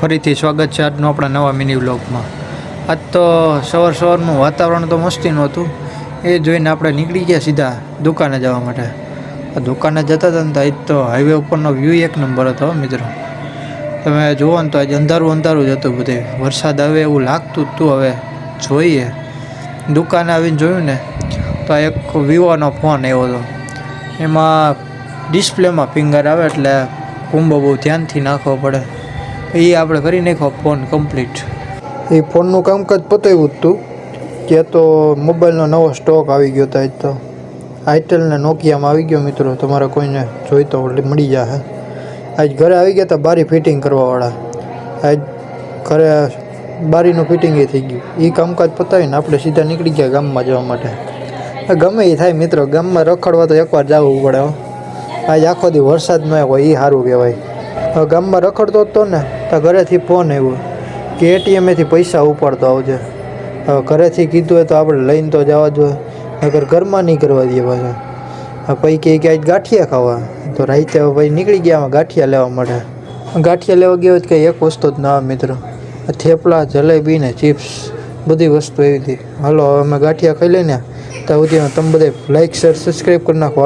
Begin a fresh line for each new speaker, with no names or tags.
ફરીથી સ્વાગત છે આજનો આપણા નવા મિની વ્લોગમાં આજ તો સવાર સવારનું વાતાવરણ તો મસ્તી નહોતું એ જોઈને આપણે નીકળી ગયા સીધા દુકાને જવા માટે. આ દુકાને જતા હતા ને તો આજ તો હાઈવે ઉપરનો વ્યૂ એક નંબર હતો મિત્રો. તમે જુઓ ને તો આજ અંધારું અંધારું જ હતું બધે. વરસાદ આવે એવું લાગતું હતું હવે. જોઈએ. દુકાને આવીને જોયું ને તો આ એક વિવોનો ફોન આવ્યો હતો. એમાં ડિસ્પ્લેમાં ફિંગર આવે એટલે કુંભો બહુ ધ્યાનથી નાખવો પડે. એ આપણે કરી નાખો ફોન કમ્પ્લીટ એ ફોનનું કામકાજ પતાવ્યું જ હતું કે તો મોબાઈલનો નવો સ્ટોક આવી ગયો હતો આજ તો આઈટેલ ને નોકિયામાં આવી ગયો મિત્રો. તમારે કોઈને જોઈતો મળી જશે આજ ઘરે આવી ગયા હતા બારી ફિટિંગ કરવાવાળા. આજ ઘરે બારીનું ફિટિંગ એ થઈ ગયું. એ કામકાજ પતાવીને આપણે સીધા નીકળી ગયા ગામમાં જવા માટે. ગમે એ થાય મિત્રો. ગામમાં રખડવા તો એકવાર જવું પડે આજ આખો દી વરસાદ ન હોય એ સારું કહેવાય. હવે ગામમાં રખડતો જ તો ને. તો ઘરેથી ફોન આવ્યો કે એટીએમેથી પૈસા ઉપાડતો આવજે. હવે ઘરેથી કીધું હોય તો આપણે લઈને તો જવા જોઈએ નગર ઘરમાં નહીં કરવા દે પાછા. પછી કે આજ ગાંઠિયા ખાવા. તો હવે પછી નીકળી ગયા ગાંઠિયા લેવા માટે. ગાંઠિયા લેવા ગયો કે એક વસ્તુ જ ના મિત્રો. થેપલા, જલેબી ને ચિપ્સ, બધી વસ્તુ એવી હતી. હાલો, હવે અમે ગાંઠિયા ખાઈ લઈને ત્યાં સુધી તમે બધે લાઈક શેર સબસ્ક્રાઈબ કરી નાખો.